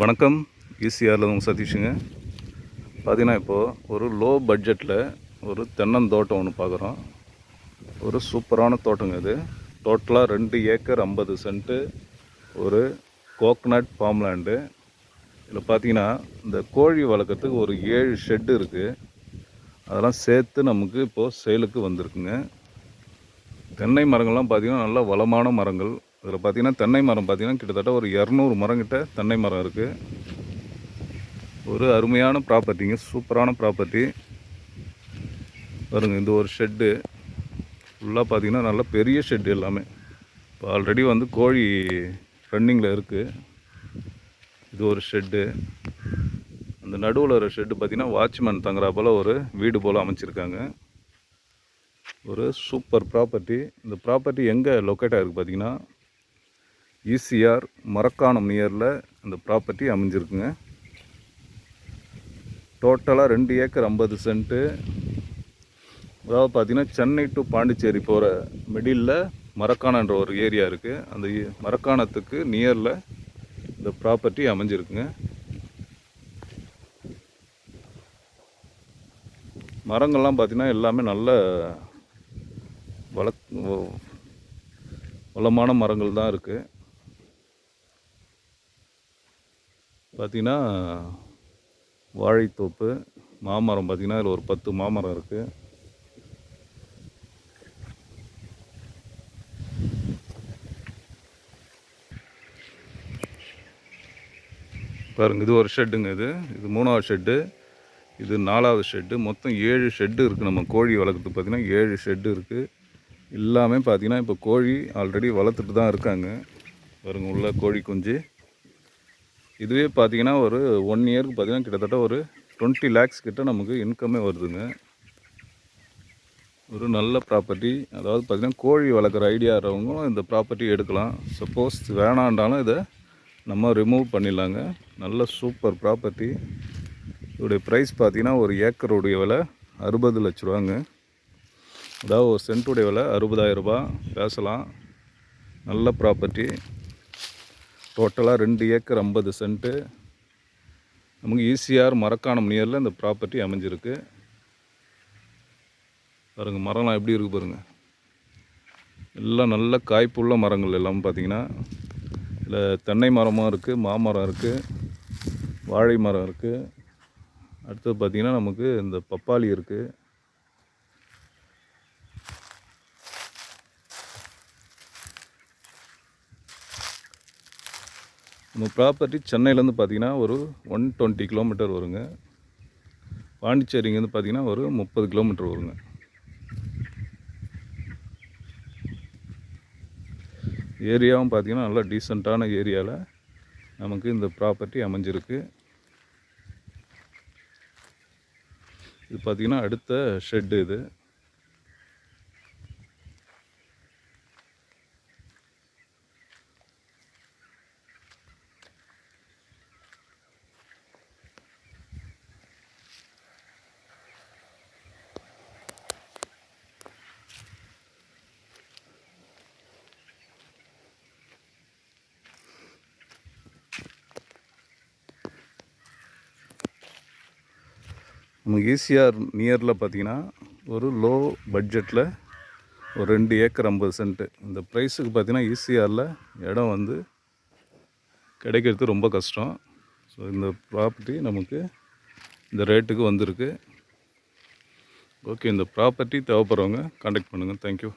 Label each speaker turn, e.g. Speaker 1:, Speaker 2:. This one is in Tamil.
Speaker 1: வணக்கம். ஈசிஆரில் உங்கள் சதீஷுங்க. பார்த்தீங்கன்னா இப்போது ஒரு லோ பட்ஜெட்டில் ஒரு தென்னந்தோட்டம் ஒன்று பார்க்குறோம் ஒரு சூப்பரான தோட்டங்க இது. டோட்டலாக ரெண்டு ஏக்கர் ஐம்பது சென்ட்டு ஒரு கோக்னட் ஃபார்ம்லேண்டு இதில் பார்த்தீங்கன்னா இந்த கோழி வளர்க்குறதுக்கு ஒரு ஏழு ஷெட்டு இருக்குது அதெல்லாம் சேர்த்து நமக்கு இப்போது சேலுக்கு வந்திருக்குங்க. தென்னை மரங்கள்லாம் பார்த்தீங்கன்னா நல்ல வளமான மரங்கள். இதில் பார்த்தீங்கன்னா தென்னை மரம் பார்த்திங்கன்னா கிட்டத்தட்ட ஒரு இரநூறு மரம் கிட்ட தென்னை மரம் இருக்குது ஒரு அருமையான ப்ராப்பர்ட்டிங்க சூப்பரான ப்ராப்பர்ட்டி பாருங்கள் இந்த ஒரு ஷெட்டு ஃபுல்லாக பார்த்தீங்கன்னா நல்ல பெரிய ஷெட்டு எல்லாமே. இப்போ ஆல்ரெடி வந்து கோழி ரன்னிங்கில் இருக்குது இது ஒரு ஷெட்டு அந்த நடுவில் ஒரு ஷெட்டு பார்த்தீங்கன்னா வாட்ச்மேன் தங்குறா போல் ஒரு வீடு போல் அமைச்சிருக்காங்க. ஒரு சூப்பர் ப்ராப்பர்ட்டி இந்த ப்ராப்பர்ட்டி எங்கே லொக்கேட் ஆகிருக்கு பார்த்தீங்கன்னா ஈசிஆர் மரக்காணம் நியரில் இந்த ப்ராப்பர்ட்டி அமைஞ்சிருக்குங்க. டோட்டலாக ரெண்டு ஏக்கர் ஐம்பது சென்ட்டு அதாவது பார்த்தீங்கன்னா சென்னை டு பாண்டிச்சேரி போகிற மிடில் மரக்காணன்ற ஒரு ஏரியா இருக்குது அந்த மரக்காணத்துக்கு நியரில் இந்த ப்ராப்பர்ட்டி அமைஞ்சிருக்குங்க. மரங்கள்லாம் பார்த்திங்கன்னா எல்லாமே நல்ல வள வளமான மரங்கள் தான் இருக்குது பார்த்திங்கன்னா வாழைத்தோப்பு மாமரம் பார்த்திங்கன்னா இதில் ஒரு பத்து மாமரம் இருக்குது பாருங்கள் இது ஒரு ஷெட்டுங்க இது. இது மூணாவது ஷெட்டு. இது நாலாவது ஷெட்டு. மொத்தம் ஏழு ஷெட்டு இருக்குது நம்ம கோழி வளர்க்குறதுக்கு பார்த்தீங்கன்னா ஏழு ஷெட்டு இருக்குது எல்லாமே பார்த்தீங்கன்னா இப்போ கோழி ஆல்ரெடி வளர்த்துட்டு தான் இருக்காங்க. பாருங்கள் உள்ள கோழி குஞ்சு. இதுவே பார்த்தீங்கன்னா ஒரு ஒன் இயருக்கு பார்த்தீங்கன்னா கிட்டத்தட்ட ஒரு டுவெண்ட்டி லேக்ஸ் கிட்ட நமக்கு இன்கமே வருதுங்க. ஒரு நல்ல ப்ராப்பர்ட்டி அதாவது பார்த்தீங்கன்னா கோழி வளர்க்குற ஐடியா இருக்கிறவங்களும் இந்த ப்ராப்பர்ட்டி எடுக்கலாம். சப்போஸ் வேணான்றாலும் இதை நம்ம ரிமூவ் பண்ணிடலாங்க. நல்ல சூப்பர் ப்ராப்பர்ட்டி இதோடைய ப்ரைஸ் பார்த்தீங்கன்னா ஒரு ஏக்கருடைய விலை அறுபது லட்ச ரூபாங்க. அதாவது ஒரு சென்ட்டுடைய விலை அறுபதாயிரரூபா பேசலாம். நல்ல ப்ராப்பர்ட்டி டோட்டலாக ரெண்டு ஏக்கர் ஐம்பது சென்ட்டு நமக்கு ஈஸியாக மரக்காணம் நியரில் இந்த ப்ராப்பர்ட்டி அமைஞ்சிருக்கு. பாருங்கள் மரம்லாம் எப்படி இருக்குது பாருங்கள் எல்லாம் நல்ல காய்ப்புள்ள மரங்கள் எல்லாம் பார்த்தீங்கன்னா இதில் தென்னை மரமும் இருக்குது மாமரம் இருக்குது வாழை மரம் இருக்குது அடுத்தது பார்த்திங்கன்னா நமக்கு இந்த பப்பாளி இருக்குது நம்ம ப்ராப்பர்ட்டி சென்னையிலேருந்து பார்த்தீங்கன்னா ஒரு ஒன் டுவெண்ட்டி கிலோமீட்டர் வருங்க. பாண்டிச்சேரிங்கேருந்து பார்த்தீங்கன்னா ஒரு முப்பது கிலோமீட்டர் வருங்க. ஏரியாவும் பார்த்தீங்கன்னா நல்லா டீசெண்டான ஏரியாவில் நமக்கு இந்த ப்ராப்பர்ட்டி அமைஞ்சிருக்கு. இது பார்த்தீங்கன்னா அடுத்த ஷெட்டு இது. நமக்கு ஈசிஆர் நியரில் பார்த்தீங்கன்னா ஒரு லோ பட்ஜெட்டில் ஒரு ரெண்டு ஏக்கர் ஐம்பது சென்ட்டு இந்த ப்ரைஸுக்கு பார்த்தீங்கன்னா ஈசிஆரில் இடம் வந்து கிடைக்கிறது ரொம்ப கஷ்டம். ஸோ இந்த ப்ராப்பர்ட்டி நமக்கு இந்த ரேட்டுக்கு வந்திருக்கு. ஓகே இந்த ப்ராப்பர்ட்டி தேவைப்படுறவங்க காண்டாக்ட் பண்ணுங்கள் தேங்க்யூ